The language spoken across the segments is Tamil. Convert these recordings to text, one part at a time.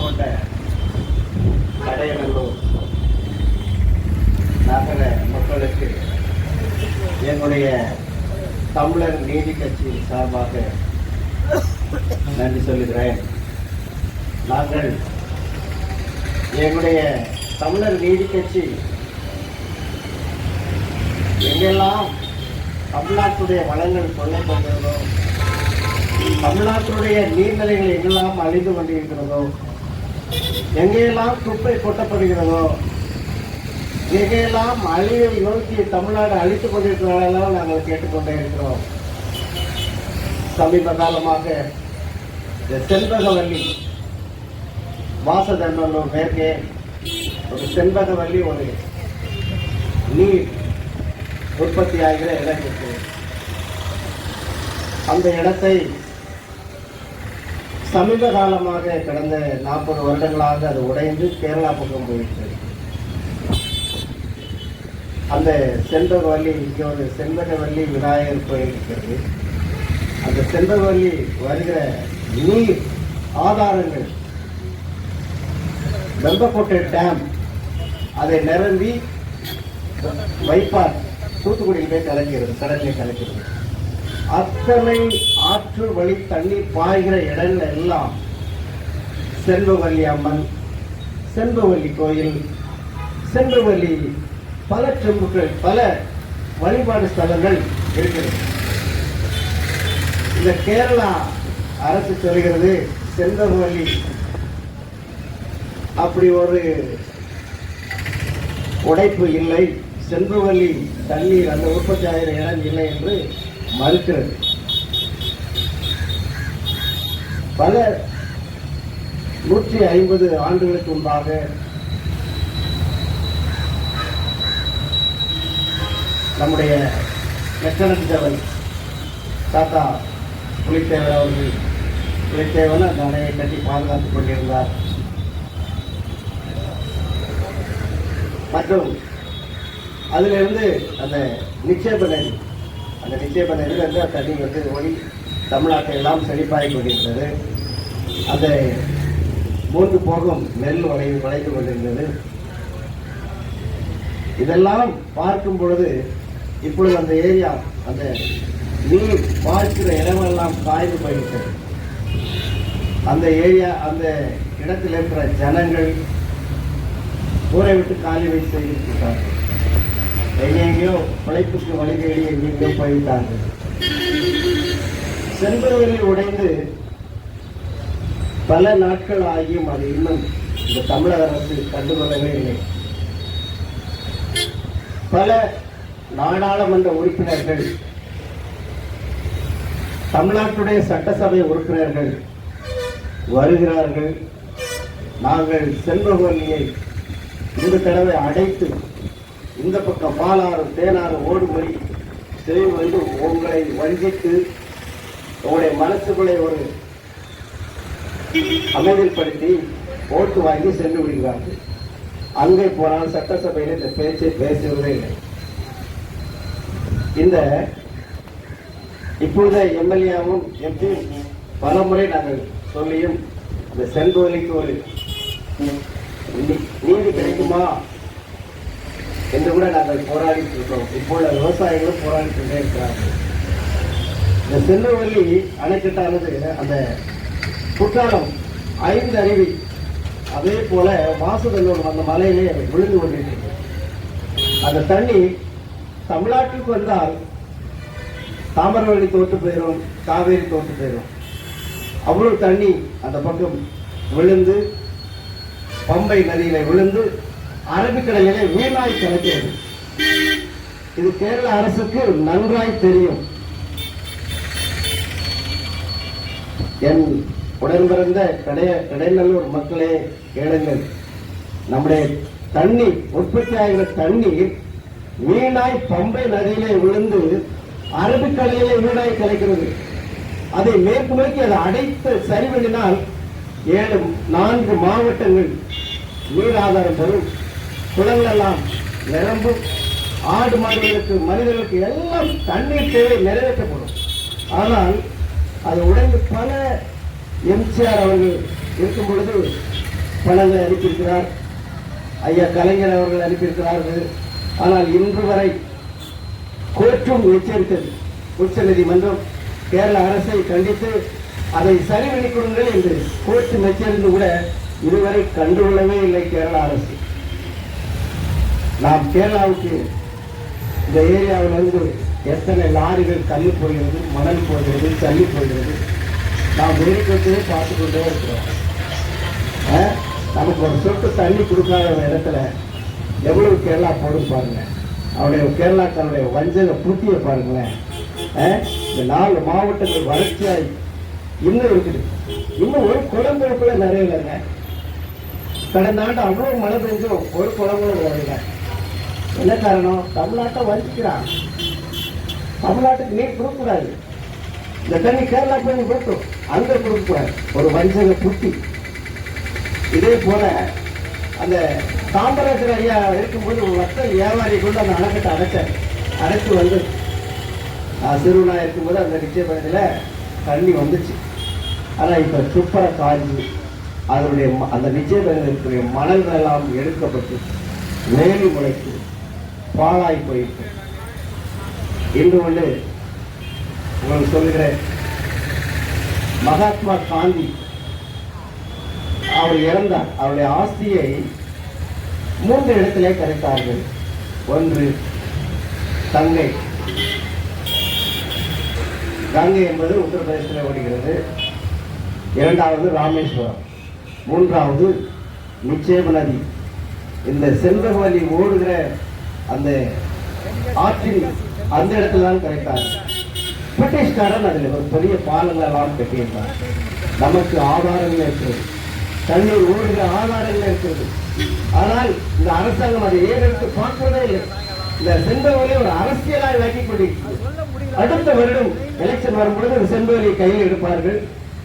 அன்பு கடையநல்லூர் நகர மக்களுக்கு என்னுடைய தமிழர் நீதி கட்சியின் சார்பாக நன்றி சொல்லுகிறேன். நாங்கள் எங்களுடைய தமிழர் நீதி கட்சி எங்கெல்லாம் தமிழ்நாட்டுடைய வளங்கள் கொல்லப்படுகிறதோ தமிழ்நாட்டுடைய நீர்நிலைகள் எங்கெல்லாம் அழிந்து கொண்டிருக்கிறதோ எங்கெல்லாம் குப்பை கொட்டப்படுகிறதோ எங்கெல்லாம் அழிவை நோக்கி தமிழ்நாடு அழித்துக் கொண்டிருக்கிறதெல்லாம் நாங்கள் கேட்டுக்கொண்டே இருக்கிறோம். சமீப காலமாக இந்த செண்பகவல்லி வாசதண்டனூர் மேற்கே ஒரு செண்பகவல்லி ஒரு நீர் உற்பத்தி ஆகிற இடம் இருக்கு அந்த இடத்தை சமீப காலமாக கடந்த நாற்பது வருடங்களாக அது உடைந்து கேரளா பக்கம் போயிட்டு அந்த செண்பகவல்லி இங்கே ஒரு செண்பகவல்லி விநாயகர் கோயில் இருக்கிறது. அந்த செண்பகவல்லி வருகிற நீர் ஆதாரங்கள் வெம்பக்கோட்டை டேம் அதை நிரம்பி வைப்பார். தூத்துக்குடியிலே கலக்கிறது கடலில் கலக்கிறது. அத்தனை ஆற்று வழி தண்ணீர் பாய்கிற இடங்கள் எல்லாம் செல்வவல்லி அம்மன் செல்வவல்லி கோயில் செல்வவல்லி பல செம்புகள் பல வழிபாடு ஸ்தலங்கள் இருக்கிறது. இந்த கேரளா அரசு சொல்கிறது செல்வவல்லி அப்படி ஒரு உடைப்பு இல்லை. செல்வவல்லி தண்ணீர் அந்த உற்பத்தி ஆகிற இடம் இல்லை என்று மறுக்கிறது. பல நூற்றி ஐம்பது ஆண்டுகளுக்கு முன்பாக நம்முடைய லெப்டினன்ட் ஜெனரல் தாத்தா புலித்தேவர் அவர்கள் புலித்தேவன் அந்த அணையை கட்டி பாதுகாத்துக் கொண்டிருந்தார். மற்றும் அதிலிருந்து அந்த நிச்சேப நதி அந்த நிச்சேப நதியிலிருந்து அந்த தண்ணி வந்து ஓடி தமிழ்நாட்டை எல்லாம் செழிப்பாகி கொண்டிருந்தது. அந்த மூன்று போகும் நெல் வளை வளைந்து கொண்டிருந்தது. இதெல்லாம் பார்க்கும் பொழுது இப்பொழுது அந்த ஏரியா அந்த நீர் பார்க்கிற இடமெல்லாம் காய்ந்து போயிட்டது அந்த ஏரியா அந்த இடத்தில் இருக்கிற ஜனங்கள் ஊரை விட்டு காலி வைத்து செய்திருக்கிறார்கள் எங்கெங்கேயோ பிழைப்புக்கு வழி தேடி எங்கெங்கேயோ போய்விட்டார்கள் செண்பகவெளி உடைந்து பல நாட்கள் ஆகியும் அது இன்னும் இந்த தமிழக அரசு கண்டுகொள்ளவே இல்லை. பல நாடாளுமன்ற உறுப்பினர்கள் தமிழ்நாட்டுடைய சட்டசபை உறுப்பினர்கள் வருகிறார்கள். நாங்கள் செல்வகோலியை இந்த தடவை அடைத்து இந்த பக்கம் பாலாறு தேனாறு ஓடுமொழி செய்து வந்து உங்களை வஞ்சித்து உங்களுடைய மனசுக்குள்ளே ஒரு அமைதிப்படுத்தி ஓட்டு வாங்கி சென்று விடுகிறார்கள். அங்கே போனால் சட்டசபையில் இந்த பேச்சை பேசுவதே இல்லை. இந்த இப்பொழுது எம்எல்ஏவும் எம்பி பல முறை நாங்கள் சொல்லியும் இந்த செல்வலிக்கு ஒரு நீதி கிடைக்குமா? என்று கூட நாங்கள் போராடிட்டு இருக்கோம் இப்போது விவசாயிகளும் போராடிட்டு இருக்கிறார்கள். இந்த செல்வவல்லி அணைக்கட்டானது அந்த குற்றாலம் ஐந்து அருவி அதே போல மாசுதல்லூர் அந்த மலையிலே விழுந்து கொண்டிருக்கிறது. அந்த தண்ணி தமிழ்நாட்டுக்கு வந்தால் தாமரவள்ளி தோற்று போயிடும் காவேரி தோற்று போயிடும் அவ்வளவு தண்ணி அந்த பக்கம் விழுந்து பம்பை நதியில விழுந்து அரபிக்கடலிலே வீணாய் கிடைக்கிறது. இது கேரள அரசுக்கு நன்றாய் தெரியும். என் உடன் பிறந்த கடைய கடைநல்லூர் மக்களே கேளுங்கள். நம்முடைய தண்ணி உற்பத்தி ஆகிற தண்ணீர் வீணாய் பம்பை நதியிலே விழுந்து அரபிக்கடலிலே வீணாய் கிடைக்கிறது. அதை மேற்கு நோக்கி அதை அடைத்து சரி பண்ணினால் ஏழு நான்கு மாவட்டங்கள் நீர் ஆதாரம் பெறும். குளங்களெல்லாம் நிரம்பும். ஆடு மாடுகளுக்கு மனிதர்களுக்கு எல்லாம் தண்ணீர் தேவை நிறைவேற்றப்படும். ஆனால் அது உடைந்து பல எம்ஜிஆர் அவர்கள் இருக்கும் பொழுது பணங்களை அனுப்பியிருக்கிறார். ஐயா கலைஞர் அவர்கள் அனுப்பியிருக்கிறார்கள். ஆனால் இன்று வரை கோற்றும் எச்சரித்தது உச்ச நீதிமன்றம் கேரள அரசை கண்டித்து அதை சரி பண்ணி கொடுங்கள் என்று கோர்ட்டு எச்சரித்து கூட இதுவரை கண்டுகொள்ளவே இல்லை கேரள அரசு. நாம் கேரளாவுக்கு இந்த ஏரியாவில் இருந்து எத்தனை லாரிகள் தள்ளி போகிறது மணல் போகிறது தள்ளி போகிறது நாம் வேடிக்கொண்டே பார்த்து கொண்டே இருக்கிறோம். ஆ? நமக்கு ஒரு சொட்டு தண்ணி கொடுக்காத இடத்துல எவ்வளவு கேரளா போடும் பாருங்க. அவருடைய கேரளாக்காரனுடைய வஞ்சக புத்தியை பாருங்களேன். ஆ? இந்த நாலு மாவட்டங்கள் வறட்சியாய் இன்னும் இருக்குது. இன்னும் ஒரு குழம்பு கூட நிறைய இல்லைங்க. கடந்த ஆண்டு அவ்வளவு மழை பெஞ்சும் ஒரு குழம்பு வரல என்ன காரணம்? தமிழ்நாட்டை வஞ்சிக்கிறான். தமிழ்நாட்டுக்கு நீர் கொடுக்கக்கூடாது. இந்த தண்ணி கேரளா போய் கொடுக்கும் அங்க கொடுக்கக்கூடாது. ஒரு வஞ்சக குட்டி இதே போல அந்த காமராஜர் ஐயா இருக்கும்போது ஒரு வட்ட வியாபாரி கொண்டு அந்த அணைக்கட்டை அடைச்சார். அடைச்சு வந்து நான் சிறுவனா இருக்கும்போது அந்த நிச்சயபயத்தில் தண்ணி வந்துச்சு. ஆனால் இப்போ சுப்பரை காஞ்சி அதனுடைய ம- அந்த நிச்சயபயத்தில் இருக்கக்கூடிய மணல்கள் எல்லாம் எடுக்கப்பட்டு மேலும் முளைக்கு பாழாய் போயிட்டு இன்று ஒன்று உங்களுக்கு சொல்லுகிறேன். மகாத்மா காந்தி அவர் இறந்தார். அவருடைய ஆஸ்தியை மூன்று இடத்திலே கரைத்தார்கள். ஒன்று கங்கை கங்கை என்பது உத்தரப்பிரதேசத்தில் ஓடுகிறது. இரண்டாவது ராமேஸ்வரம். மூன்றாவது நிச்சேப நதி. இந்த செண்பகவல்லி ஓடுகிற அந்த ஆற்றின் அந்த இடத்துல தான் கரைத்தார்கள் பிரிட்டிஷ்காரன் அதில் ஒரு பெரிய பாலங்களெல்லாம் கட்டியிருந்தார். நமக்கு ஆதாரங்கள் இருக்கிறது. தண்ணீர் ஓடுகிற ஆதாரங்கள் இருக்கிறது. ஆனால் இந்த அரசாங்கம் அதை ஏறெடுத்து பார்க்கிறதே இல்லை. இந்த செண்பகவலி ஒரு அரசியலாக விளக்கி கொண்டிருக்கிறது. அடுத்த வருடம் எலெக்ஷன் வரும்பொழுது இந்த செண்பகவலியை கையில் எடுப்பார்கள்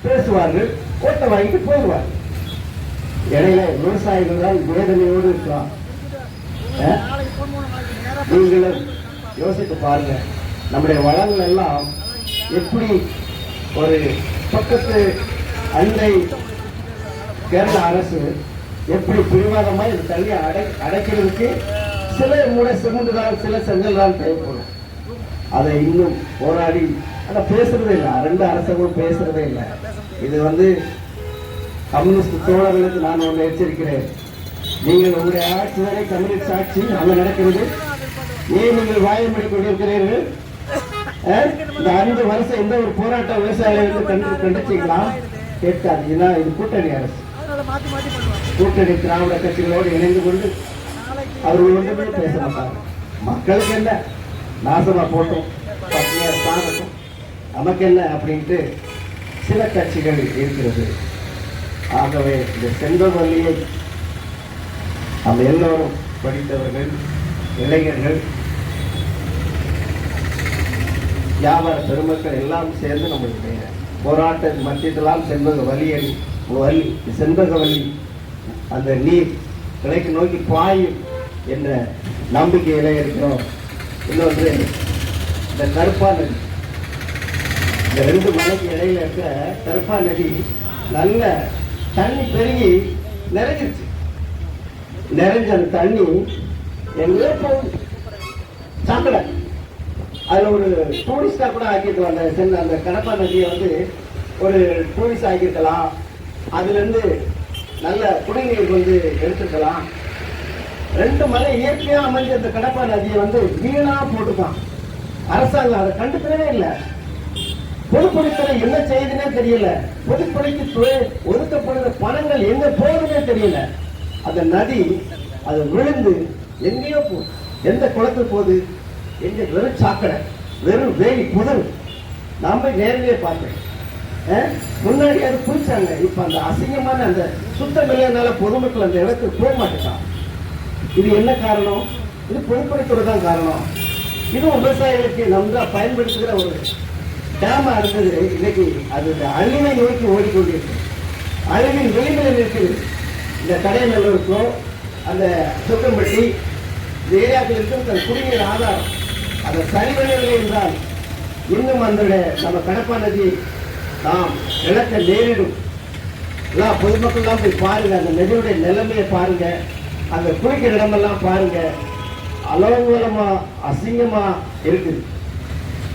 பேசுவார்கள் ஓட்டை வாங்கிட்டு போடுவார்கள் இடையில விவசாயிகள் தான் வேதனையோடு இருக்கலாம். நீங்களும் யோசித்து பாருங்க. நம்முடைய வளங்கள் எல்லாம் எப்படி ஒரு பக்கத்து அண்டை கேரள அரசு எப்படி பிடிவாதமா இது தண்ணியை அடை அடைக்கிறதுக்கு சில மூட சிமெண்ட் தான் சில செங்கல் தான் தேவைப்படும். அதை இன்னும் போராடி ஆனால் பேசுறதே இல்லை. ரெண்டு அரசாங்கம் பேசுறதே இல்லை. இது வந்து கம்யூனிஸ்ட் தோழர்களுக்கு நான் ஒன்று எச்சரிக்கிறேன். நீங்கள் உங்களுடைய ஆட்சி வரை கம்யூனிஸ்ட் ஆட்சி அங்கே நடக்கிறது. ஏன் நீங்கள் வாயமடி கொண்டிருக்கிறீர்கள்? இந்த அஞ்சு வருஷம் எந்த ஒரு போராட்ட விவசாயிகளுக்கு கண்டு கண்டிச்சீங்களா? கேட்காது ஏன்னா இது கூட்டணி அரசு. கூட்டணி திராவிட கட்சிகளோடு இணைந்து கொண்டு அவர்கள் ஒன்றுமே பேச மாட்டாங்க மக்களுக்கு என்ன? நாசமா போட்டோம். பட்டினியா சாகட்டும். நமக்கு என்ன அப்படின்ட்டு சில கட்சிகள் இருக்கிறது. ஆகவே இந்த செந்தவல்லியை நம்ம எல்லோரும் படித்தவர்கள் இளைஞர்கள் வியாபார பெருமக்கள் எல்லாம் சேர்ந்து நம்மளுடைய போராட்ட மத்தியத்தெல்லாம் செண்பக வலி வலி செண்பக வலி. அந்த நீர் கிளைக்கு நோக்கி பாயும் என்ற நம்பிக்கையில இருக்கிறோம். இன்னொன்று இந்த கருப்பா நதி. இந்த ரெண்டு மலைக்கு இடையில இருக்க கருப்பா நதி நல்ல தண்ணி பெருகி நிறைஞ்சிருச்சு. நிறைஞ்ச அந்த தண்ணி எங்கேயோ போகுது சாக்கடை. அதில் ஒரு டூரிஸ்டா கூட ஆக்கிட்டு அந்த சென்னை அந்த கடப்பா நதியை வந்து ஒரு டூரிஸ்ட் ஆக்கியிருக்கலாம். அதுல இருந்து நல்ல குடிநீர் வந்து எடுத்துக்கலாம் ரெண்டு மலை இயற்கையாக அமைஞ்ச அந்த கடப்பா நதியை வந்து வீணா போட்டுக்கான் அரசாங்கம் அதை கண்டுக்கவே இல்லை. பொதுப்பணித்துறை என்ன செய்யுதுன்னே தெரியல. பொதுப்பணிக்கு துறை ஒதுக்கப்படுகிற பணங்கள் எங்க போகுதுன்னே தெரியல. அந்த நதி அது விழுந்து எங்கேயோ போ. எந்த குளத்துக்கு போகுது? எங்க வெறும் சாக்கடை வெறும் வேலி புதர். நான் போய் நேரிலே பார்த்தேன் முன்னாடி அது குளிச்சாங்க. இப்ப அந்த அசிங்கமான அந்த சுத்தம் இல்லைனால பொதுமக்கள் அந்த இடத்துக்கு போக மாட்டேங்கிறான். இது என்ன காரணம்? இது பொதுப்பணித்துறை தான் காரணம். இதுவும் விவசாயிகளுக்கு நன்றா பயன்படுத்துகிற ஒரு டேமா இருந்தது இன்னைக்கு அது அழிவை நோக்கி ஓடிக்கொண்டிருக்கு. அழிவின் விளிம்பில் இருக்குது. இந்த கடைநல்லூருக்கும் அந்த சுத்தம்பட்டி இந்த ஏரியாவில் இருக்கும் தன் குடிநீர் ஆதாரம். அதை சரிவரவில்லை என்றால் இன்னும் அந்த நம்ம கடப்பா நதி நாம் இழக்க நேரிடும். எல்லாம் பொதுமக்கள்லாம் போய் பாருங்க அந்த நதியுடைய நிலைமையை பாருங்க அந்த குளிக்கிற இடமெல்லாம் பாருங்க. அலங்கோலமா அசிங்கமா இருக்குது.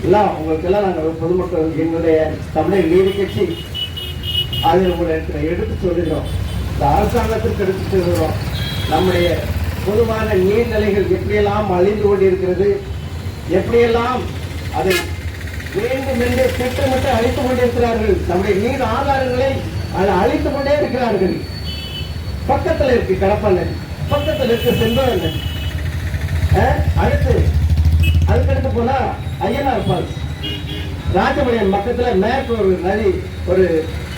எல்லாம் உங்களுக்கெல்லாம் நாங்கள் பொதுமக்கள் எங்களுடைய தமிழக நீதி கட்சி அதை உங்களை எடுத்து சொல்லிடுறோம். இந்த அரசாங்கத்திற்கு எடுத்து சொல்லிடுறோம். நம்முடைய பொதுவான நீர்நிலைகள் எப்படியெல்லாம் அழிந்து கொண்டிருக்கிறது எப்படியெல்லாம் அதை வேண்டும் என்று திட்டமிட்டு அழித்துக் கொண்டிருக்கிறார்கள் நம்முடைய நீர் ஆதாரங்களை அதை அழித்துக் கொண்டே இருக்கிறார்கள். பக்கத்துல இருக்கு கடப்பண்ண பக்கத்துல இருக்கு செம்பவன் அடுத்து அதுக்கடுத்து போனா ஐயனார் ஃபால்ஸ். ராஜபாளையம் பக்கத்துல மேற்கு ஒரு நதி ஒரு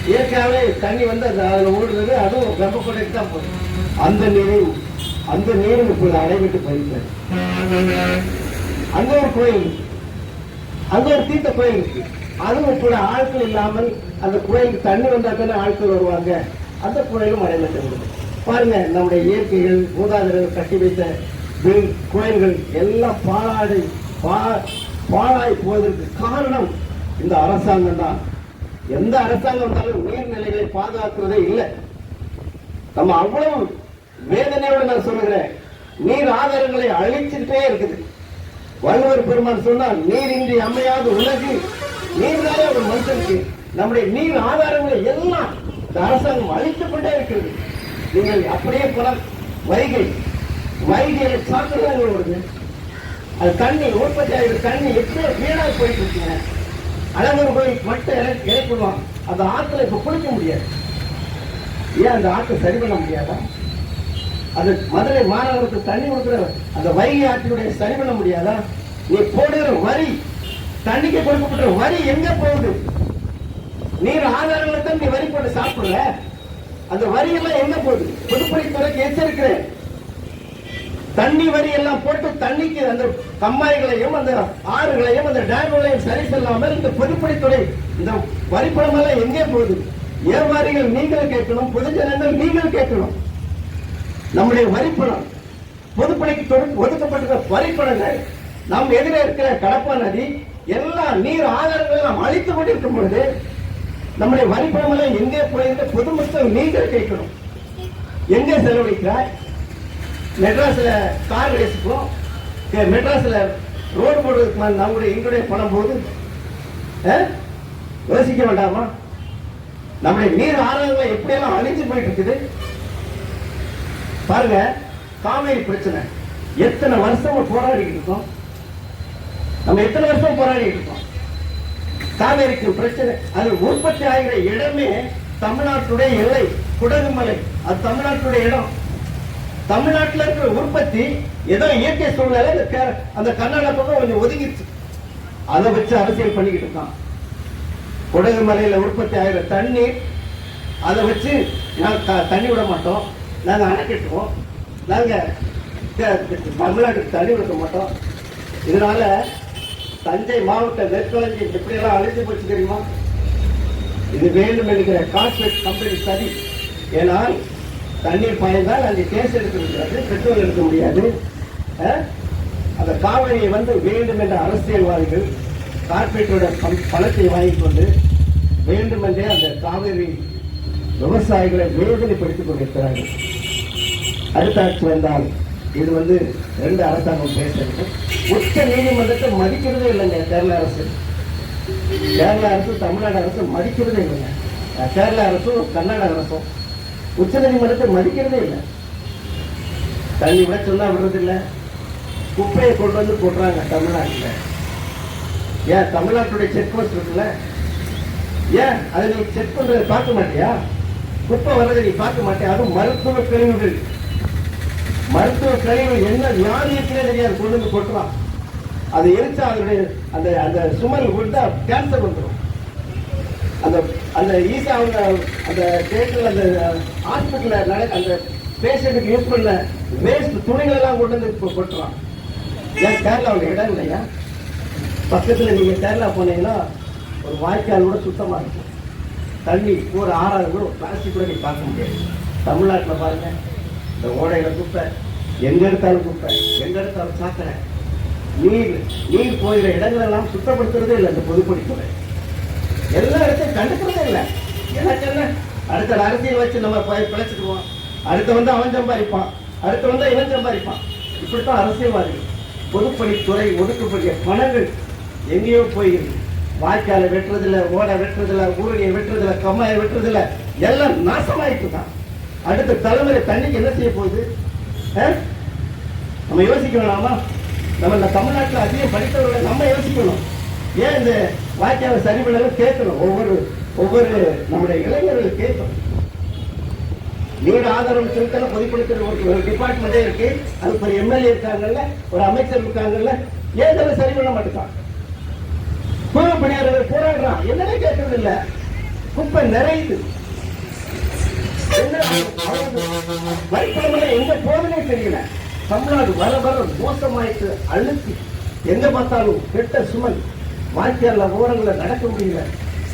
இயற்கையாகவே தண்ணி வந்து அதில் ஓடுறது அதுவும் கர்ப்பக்கொடைக்கு தான் போகுது. அந்த நீரும் அந்த நீரும் இப்பொழுது அடைவிட்டு போயிருக்கிறது அங்க ஒரு கோயில் அங்க ஒரு தீர்த்த கோயில் இருக்கு. அதுவும் இப்பொழுது ஆட்கள் இல்லாமல் அந்த கோயிலுக்கு தண்ணி வந்தா தானே ஆட்கள் வருவாங்க. அந்த கோயிலும் அடைவிட்டு பாருங்க நம்முடைய இயற்கைகள் மூதாதர்கள் கட்டி வைத்த கோயில்கள் எல்லாம் பாழாடி பா- பாழாய் போவதற்கு காரணம் இந்த அரசாங்கம் தான். எந்த அரசாங்கம் வந்தாலும் நீர்நிலைகளை பாதுகாக்கிறதே இல்லை. நம்ம அவ்வளவு வேதனையோடு நான் சொல்லுகிறேன். நீர் ஆதாரங்களை அழிச்சுட்டே இருக்குது. வள்ளுவர் பெருமான் சொன்னால் நீர் இன்றி அமையாத உலகு. நீர்னாலே ஒரு மனுஷனுக்கு. நம்முடைய நீர் ஆதாரங்களை எல்லாம் இந்த அரசாங்கம் அழித்துக் கொண்டே இருக்கிறது. நீங்கள் அப்படியே போல வைகை வைகையில சாக்கடைகள் ஓடுது அது தண்ணி உற்பத்தி ஆகிற தண்ணி எப்படி வீணாக போயிட்டு இருக்குங்க. அழகர் போய் மட்டும் இறக்கி இறக்கிடுவான். அந்த ஆற்றுல இப்ப குளிக்க முடியாது. ஏன் அந்த ஆற்றை சரி பண்ண முடியாதா? அது மதுரை மாநகரத்துக்கு தண்ணி கொடுக்குற அந்த வைகை ஆற்றினுடைய சரி பண்ண முடியாதா? நீ போடுகிற வரி தண்ணிக்கு கொடுக்கப்பட்ட வரி எங்க போகுது? நீர் ஆதாரங்களை தான் நீ வரி போட்டு சாப்பிடல அந்த வரி எல்லாம் எங்க போகுது? பொதுப்பணித்துறைக்கு எச்சரிக்கிறேன் தண்ணி வரி எல்லாம் போட்டு தண்ணிக்கு அந்த கம்மாய்களையும் அந்த ஆறுகளையும் அந்த டேம்களையும் சரி செல்லாமல் இந்த பொதுப்பணித்துறை இந்த வரிப்பணம் எல்லாம் எங்கே போகுது? வியாபாரிகள் நீங்கள் கேட்கணும் பொதுஜனங்கள் நீங்கள் கேட்கணும். நம்முடைய வரிப்பணம் பொதுப்பணிக்கு ஒதுக்கப்பட்டிருக்கிற வரிப்பணங்கள் நம் எதிரே இருக்கிற கடப்பா நதி எல்லா நீர் ஆதாரங்களை நாம் அழித்து கொண்டிருக்கும் பொழுது நம்முடைய வரிப்பணம் எல்லாம் எங்கே போயிருந்த பொதுமக்கள் நீங்கள் கேட்கணும். எங்கே செலவழிக்கிறாய்? மெட்ராஸ்ல கார் ரேஸுக்கும் மெட்ராஸ்ல ரோடு போடுறதுக்கு மாதிரி நம்முடைய எங்களுடைய பணம் போது யோசிக்க வேண்டாமா? நம்முடைய நீர் ஆதாரங்கள் எப்படியெல்லாம் அழிஞ்சு போயிட்டு இருக்குது? பாருங்க காவேரி பிரச்சனை. எத்தனை வருஷம் போராடிக்கிட்டு இருக்கோம்? நம்ம எத்தனை வருஷம் போராடிக்கிட்டு இருக்கோம்? காவேரிக்கு பிரச்சனை. அது உற்பத்தி ஆகிற இடமே தமிழ்நாட்டுடைய எல்லை குடகுமலை. அது தமிழ்நாட்டுடைய இடம். தமிழ்நாட்டில் இருக்கிற உற்பத்தி ஏதோ இயற்கை சூழ்நிலை இந்த கே- அந்த கர்நாடகா பக்கம் கொஞ்சம் ஒதுங்கிடுச்சு அதை வச்சு அரசியல் பண்ணிக்கிட்டு இருக்கான் குடகுமலையில் உற்பத்தி ஆகிற தண்ணீர் அதை வச்சு தண்ணி விட மாட்டோம். நாங்கள் அணை கட்டுவோம் நாங்க தமிழ்நாட்டுக்கு தண்ணி விடுக்க மாட்டோம். இதனால தஞ்சை மாவட்ட நெற்களஞ்சி எப்படியெல்லாம் அழிஞ்சு போச்சு தெரியுமா? இது வேண்டும் என்கிற கார்பரேட் கம்பெனி சரி ஏனால் தண்ணீர் பாய்ந்தால் அங்கே கேஸ் எடுக்க முடியாது பெட்ரோல் எடுக்க முடியாது. அந்த காவிரியை வந்து வேண்டும் என்ற அரசியல்வாதிகள் கார்பரேட்டோட பணத்தை வாங்கி கொண்டு வேண்டுமென்றே அந்த காவிரி விவசாயிகளை வேதனைப்படுத்திக் கொண்டிருக்கிறார்கள். அடுத்த ஆட்சி வந்தால் இது வந்து ரெண்டு அரசாங்கம் பேசுறது உச்ச நீதிமன்றத்தை மதிக்கிறதே இல்லைங்க கேரள அரசு. கேரள அரசு தமிழ்நாடு அரசு மதிக்கிறதே இல்லைங்க. கேரள அரசும் கர்நாடக அரசும் உச்ச நீதிமன்றத்தை மதிக்கிறதே இல்லை. தண்ணி விட சொன்னா விடுறதில்ல. குப்பையை கொண்டு வந்து போடுறாங்க தமிழ்நாட்டில். ஏன் தமிழ்நாட்டுடைய செக் போஸ்ட் இருக்குல்ல? ஏன் அதை நீ செக் பண்ணுறதை பார்க்க மாட்டியா? குப்பை வர்றதை நீ பார்க்க மாட்டேன் அதுவும் மருத்துவ கழிவுகள். மருத்துவ கழிவுகள் என்ன வியாதி இருக்குன்னே தெரியாது கொண்டு வந்து கொட்டுறான். அது எரிச்சா அதனுடைய அந்த அந்த சுமல் கொடுத்தா கேன்சர் வந்துடும் அந்த அந்த ஈசா அவங்க அந்த தேட்டரில் அந்த ஹாஸ்பிட்டலில் நட அந்த பேஷண்ட்டுக்கு யூஸ் பண்ண வேஸ்ட் துணிகள் எல்லாம் கொண்டு வந்து இப்போ கொட்டுறான். ஏன் கேரளாவில் இடம் இல்லையா? பக்கத்தில் நீங்கள் கேரளா போனீங்கன்னா ஒரு வாய்க்கால் கூட சுத்தமாக இருக்கும். தண்ணி ஒரு ஆறாவது கூட ஒரு பிளாஸ்டிக் கூட நீ பார்க்க முடியாது. தமிழ்நாட்டில் பாருங்க இந்த ஓடையில குப்பை எங்க எடுத்தாலும் குப்பை எங்க எடுத்தாலும் சாக்கடை. நீர் நீர் போகிற இடங்கள் எல்லாம் சுத்தப்படுத்துறதே இல்லை இந்த பொதுப்பணித்துறை எல்லா இடத்தையும் கண்டுக்கிறதே இல்லை. எனக்கு என்ன அடுத்த அரசியல் வச்சு நம்ம பிழைச்சிடுவோம் பிழைச்சிக்குவோம் அடுத்து வந்து அவன் சம்பாதிப்பான். அடுத்து வந்து இவன் சம்பாதிப்பான். இப்படித்தான் அரசியல்வாதிகள். பொதுப்பணித்துறை ஒதுக்கப்படிய பணங்கள் எங்கேயோ போய் வாய்க்கால வெட்டுறதில்ல ஓட வெட்டுறதில்ல ஊரடியை வெட்டுறதில்ல கம்மாயை வெட்டுறதில்ல எல்லாம் நாசமாயிட்டு தான் அடுத்த தலைமுறை தண்ணிக்கு என்ன செய்ய போகுது? ஆ? நம்ம யோசிக்க வேணாமா? நம்ம இந்த தமிழ்நாட்டில் அதிகம் படித்தவர்களை நம்ம யோசிக்கணும். ஏன் இந்த வாய்க்காவை சரி பண்ணணும் கேட்கணும்? ஒவ்வொரு ஒவ்வொரு நம்முடைய இளைஞர்கள் கேட்கணும். நீர் ஆதாரம் செலுத்தல பொதுப்படுத்துற ஒரு டிபார்ட்மெண்ட்டே இருக்கு. அதுக்கு ஒரு எம்எல்ஏ இருக்காங்கல்ல ஒரு அமைச்சர் இருக்காங்கல்ல ஏன் சரி பண்ண மாட்டேங்கான் தூய்மை பணியாளர்கள் போராடுறான் என்னன்னே கேட்கறது இல்ல குப்பை நிறையுது. என்ன? எங்க போதுனே தெரியல. தமிழ்நாடு வர வர மோசமாயிட்டு அழுத்தி எங்க பார்த்தாலும் கெட்ட சுமல் வாய்க்கால ஓரங்களை நடக்க முடியல.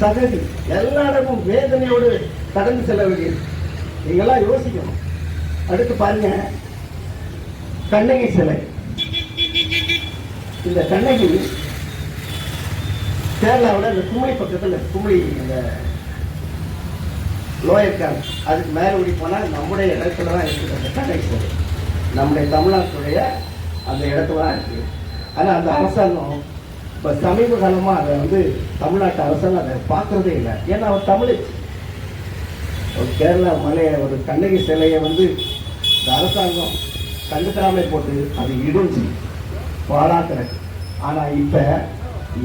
சகதி. எல்லா இடமும் வேதனையோடு கடந்து செல்ல வேண்டியது. நீங்களாம் யோசிக்கணும். அடுத்து பாருங்க. கண்ணகி சிலை. இந்த கண்ணகி கேரளாவோட இந்த கும்பளி பக்கத்தில் கும்பளி இந்த லோயர் கேம்ப். அதுக்கு மேலே ஓடி போனால் நம்முடைய இடத்துல தான் இருக்குது அந்த கண்ணகி நம்முடைய தமிழ்நாட்டுடைய அந்த இடத்துல தான் இருக்குது. ஆனால் அந்த அரசாங்கம் இப்போ சமீப காலமாக அதை வந்து தமிழ்நாட்டு அரசாங்கம் அதை பார்க்குறதே இல்லை. ஏன்னா அவர் தமிழ். ஒரு கேரளா மலையை ஒரு கண்ணகி சிலையை வந்து இந்த அரசாங்கம் கண்டுக்கிறாமே போட்டு அது இடிஞ்சு பாழாக்குறது ஆனால் இப்போ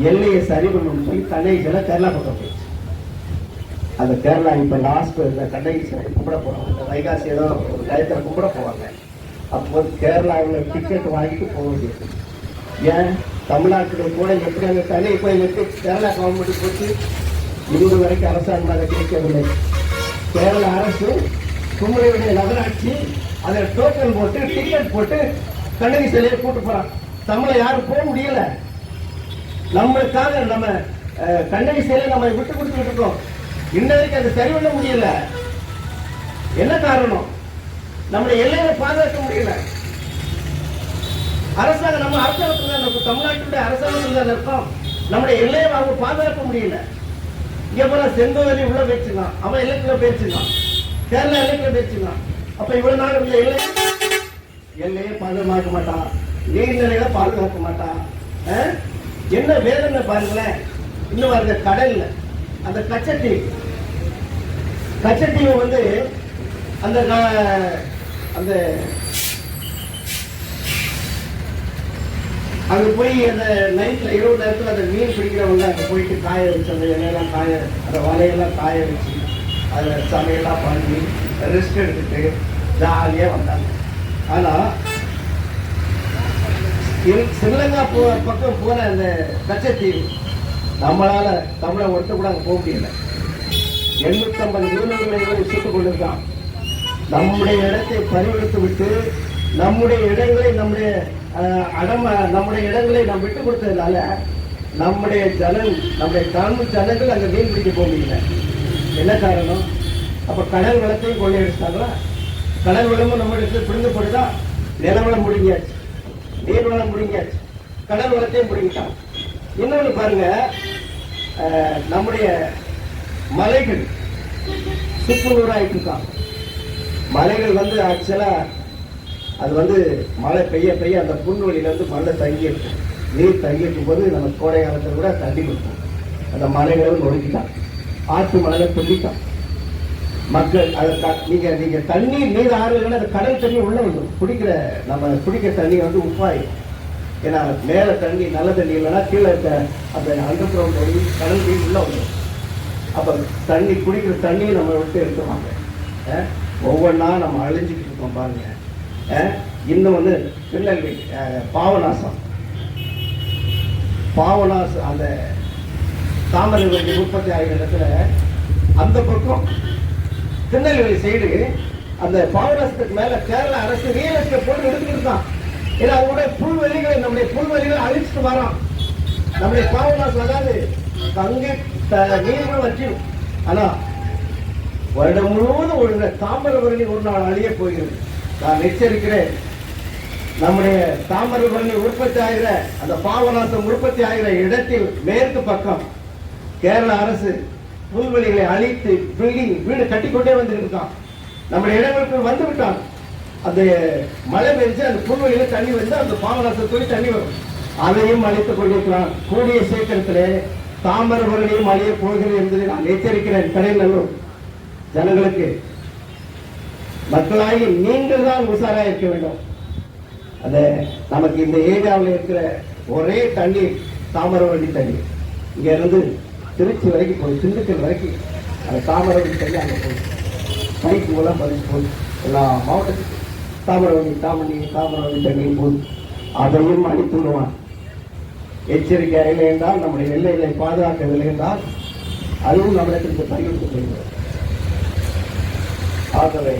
எல்லையை சரி பண்ணணும்னு சொல்லி கண்ணகி கேரளா பக்கம் போயிடுச்சு அந்த கேரளா இப்போ லாஸ்ட் இந்த கண்ணகி கும்பிட போகிறாங்க இந்த வைகாசி ஏதோ ஒரு டயத்தில் கும்பிட போவாங்க. அப்போ கேரளாவில் டிக்கெட் வாங்கிட்டு போக முடியாது ஏன்? தமிழ்நாட்டில் கூட எப்படி அந்த தனி கோயிலுக்கு கேரளா கவர்மெண்ட் போச்சு? இன்று வரைக்கும் அரசாங்கம் அதை கிடைக்கவில்லை கேரள அரசு குமரியுடைய நகராட்சி அதை டோக்கன் போட்டு டிக்கெட் போட்டு கண்ணகி சிலையை கூட்டு போகிறான் தமிழை யாரும் போக முடியல. நம்மளுக்காக நம்ம அஹ், கண்ணகி நம்ம விட்டு கொடுத்துட்டு இருக்கோம். இன்ன வரைக்கும் அதை சரி பண்ண முடியல. என்ன காரணம்? நம்மளை எல்லையை பாதுகாக்க முடியல. அரசாங்கம் நம்ம அரசாங்கத்துல தான் நம்ம தமிழ்நாட்டுடைய அரசாங்கத்தில் தான் இருக்கோம். நம்முடைய எல்லையை அவங்க பாதுகாக்க முடியல. இங்கே போல செங்கோவலி உள்ள பேச்சுக்கலாம் அவன் எல்லைக்குள்ள பேச்சுக்கலாம் கேரளா எல்லைக்குள்ள பேச்சுக்கலாம் அப்ப இவ்வளவு நாள் உள்ள எல்லை எல்லையை பாதுகாக்க மாட்டான். நீர்நிலைகளை பாதுகாக்க மாட்டான். அஹ்? என்ன வேதனை பாருங்களேன். இன்னும் அந்த கடல்ல அந்த கச்சத்தீவு. கச்சத்தீவு வந்து அந்த அந்த அங்க போய் அந்த நைட்ல இரவு நேரத்தில் அந்த மீன் பிடிக்கிறவங்க அங்கே போயிட்டு காய வச்சு அந்த எண்ணெயெல்லாம் காய அந்த வலையெல்லாம் காய வச்சு அதில் சமையெல்லாம் பண்ணி ரெஸ்ட் எடுத்துட்டு ஜாலியாக வந்தாங்க. ஆனால் ஸ்ரீலங்கா போ பக்கம் போன அந்த கச்சத்தீவு நம்மளால் தமிழை ஒருத்த கூட அங்கே போக முடியல. எண்ணூத்தம்பது மீனவர்களை சுட்டுக் கொண்டிருக்கான். நம்முடைய இடத்தை பறிவெடுத்து விட்டு நம்முடைய இடங்களை நம்முடைய அடம நம்முடைய இடங்களை நாம் விட்டு கொடுத்ததுனால நம்முடைய ஜனல் நம்முடைய தமிழ் ஜனங்கள் அங்கே மீன் பிடிக்க போக முடியல. என்ன காரணம்? அப்போ கடல் வளத்தையும் கொள்ளையடிச்சிட்டாங்களா? கடல் வளமும் நம்ம இடத்துல தான் நிலவளம் முடிஞ்சாச்சு. நீர் வளம் முடிஞ்சாச்சு. கடல் வளத்தையும் முடிஞ்சிட்டான் இன்னொன்று பாருங்க நம்முடைய மலைகள் சுற்றுநூறாயிட்டு இருக்கான் மலைகள் வந்து ஆக்சுவலா அது வந்து மழை பெய்ய பெய்ய அந்த புல்வெளியில வந்து மழை தங்கி இருக்கும். நீர் தங்கி இருக்கும் போது நம்ம கோடை காலத்தில் கூட தண்ணி கொடுக்கும் அந்த மலைகளை நொறுக்கிட்டான். ஆற்று மலையை துண்டிட்டான் மக்கள் அதை த- நீங்க நீங்க தண்ணீர் நீர் ஆறுகள் அந்த கடல் தண்ணி உள்ள வந்துடும் குடிக்கிற நம்ம குடிக்கிற தண்ணி வந்து உப்பாயிடும் ஏன்னா மேல தண்ணி நல்ல தண்ணி இல்லைன்னா கீழே இருக்க அந்த அண்டர் கிரவுண்ட் தண்ணி கடல் தண்ணி உள்ள வந்துடும் அப்ப தண்ணி குடிக்கிற தண்ணியை நம்ம விட்டு எடுத்துவாங்க ஒவ்வொன்றா நம்ம அழிஞ்சுக்கிட்டு இருக்கோம் பாருங்க. இன்னும் வந்து திருநெல்வேலி பாவநாசம். பாவநாசம் அந்த தாமரை உற்பத்தி ஆகிற இடத்துல அந்த பக்கம் திருநெல்வேலி சைடு அந்த பாவநாசத்துக்கு மேல கேரள அரசு ரியல் எஸ்டேட் போட்டு எடுத்துக்கிட்டு தான் ஏன்னா அவங்களுடைய புல்வெளிகளை நம்முடைய புல்வெளிகளை அழிச்சிட்டு வரோம் நம்முடைய பாவநாசம் அதாவது தங்க த- நீர்கள் வச்சிடும் ஆனா வருடம் முழுவதும் ஒரு தாமிரபரணி ஒரு நாள் அழிய போகிறது. நான் எச்சரிக்கிறேன். நம்முடைய தாமிரபரணி உற்பத்தி ஆகிற அந்த பாவநாசம் உற்பத்தி ஆகிற இடத்தில் மேற்கு பக்கம் கேரள அரசு புல்வெளிகளை அழித்து பில்டிங் வீடு கட்டிக்கொண்டே வந்துருக்கான் நம்முடைய இடங்களுக்கு வந்து விட்டான். அந்த மழை பெஞ்சு அந்த புல்வெளியில தண்ணி வந்து அந்த பாவநாசத்தோடு தண்ணி வரும். அதையும் அழித்துக் கொண்டிருக்கிறான். கூடிய சீக்கிரத்திலே தாமரபரணியும் அழிய போகிறது என்பதை நான் எச்சரிக்கிறேன் கடைநல்லூர் ஜனங்களுக்கு மக்களாகி நீங்கள் தான் உஷாராக இருக்க வேண்டும். அந்த நமக்கு இந்த ஏரியாவில் இருக்கிற ஒரே தண்ணீர் தாமிரவள்ளி தண்ணீர். இங்க இருந்து திருச்சி வரைக்கும் போய் திண்டுக்கல் வரைக்கும் அந்த தாமிரவள்ளி தண்ணி அங்கே போய் பைக் மூலம் பதிச்சு போய் எல்லா மாவட்டத்துக்கும் தாமிரவள்ளி தாமணி தாமிரவள்ளி தண்ணீர் போய் அதையும் அடித்துள்ளுவான் எச்சரிக்கை இல்லை என்றால் நம்முடைய எல்லைகளை பாதுகாக்கவில்லை என்றால் அதுவும் நம்மிடத்திற்கு பகிர்ந்து கொள்கிறது. ஆகவே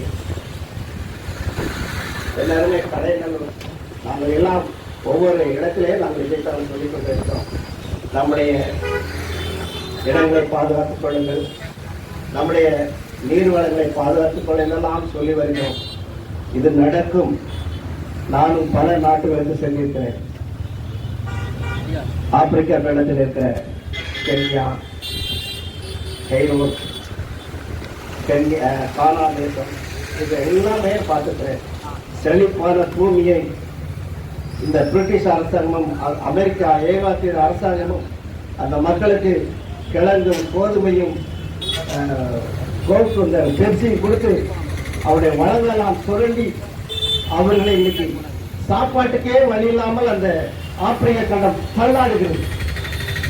எல்லாருமே கடைகள் நாங்கள் எல்லாம் ஒவ்வொரு இடத்திலே நாங்கள் இதைத்தான் சொல்லிக் கொண்டிருக்கிறோம். நம்முடைய இடங்களை பாதுகாத்துக் கொள்ளுங்கள். நம்முடைய நீர் வளங்களை பாதுகாத்துக் கொள்ளலாம் சொல்லி வருகிறோம். இது நடக்கும். நானும் பல நாட்டுகளுக்கு சென்றிருக்கிறேன். ஆப்பிரிக்கா கண்டத்தில் இருக்கிற கென்யா கெய்ரோர் கென்யா கானா தேசம் இது எல்லாமே பார்த்துக்கிறேன் செழிப்பான பூமியை இந்த பிரிட்டிஷ் அரசாங்கமும் அ- அமெரிக்கா ஏகாத்திய அரசாங்கமும் அந்த மக்களுக்கு கிழங்கும் கோதுமையும் அஹ், கோப்பு பெருசையும் கொடுத்து அவருடைய வளங்களெல்லாம் சுரண்டி அவர்களை இன்னைக்கு சாப்பாட்டுக்கே வழி இல்லாமல் அந்த ஆப்பிரிக்க கண்டம் தள்ளாடுகிறது.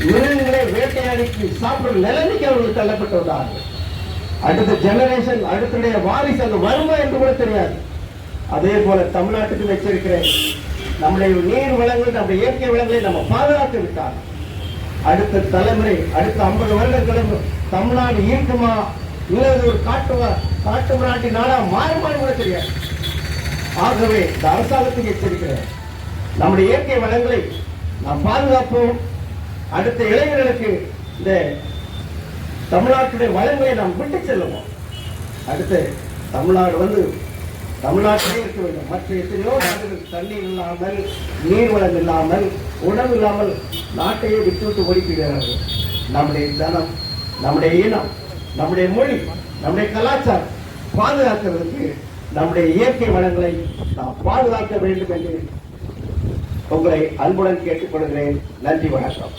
மிருகங்களை வேட்டையாடிக்கு சாப்பிடும் நிலைமைக்கு அவர்கள் தள்ளப்பட்டு வந்தார்கள். அடுத்த ஜெனரேஷன் அடுத்தடைய வாரிசு அந்த வருமா என்று கூட தெரியாது. அதே போல தமிழ்நாட்டுக்கு வச்சிருக்கிறேன் நம்முடைய நீர் வளங்கள் நம்முடைய இயற்கை வளங்களை நம்ம பாதுகாத்து விட்டார்கள். அடுத்த தலைமுறை அடுத்த ஐம்பது வருடங்களுக்கு தமிழ்நாடு ஈர்க்குமா இல்லது ஒரு காட்டு வ- காட்டு மிராட்டி நாடா மாறுமாறு கூட தெரியாது. ஆகவே இந்த அரசாங்கத்துக்கு எச்சரிக்கிறேன். நம்முடைய இயற்கை வளங்களை நாம் பாதுகாப்போம். அடுத்த இளைஞர்களுக்கு இந்த தமிழ்நாட்டுடைய வளங்களை நாம் விட்டு செல்லுவோம். அடுத்து தமிழ்நாடு வந்து தமிழ்நாட்டிலே இருக்க வேண்டும். மற்ற எத்தனையோ நாடுகள் தண்ணீர் இல்லாமல் நீர்வளம் இல்லாமல் உணவு இல்லாமல் நாட்டையே விட்டு விட்டு ஓடிக்கிறார்கள் நம்முடைய தனம் நம்முடைய இனம் நம்முடைய மொழி நம்முடைய கலாச்சாரம் பாதுகாக்கிறதுக்கு நம்முடைய இயற்கை வளங்களை நாம் பாதுகாக்க வேண்டும் என்று உங்களை அன்புடன் கேட்டுக்கொள்கிறேன். நன்றி வணக்கம்.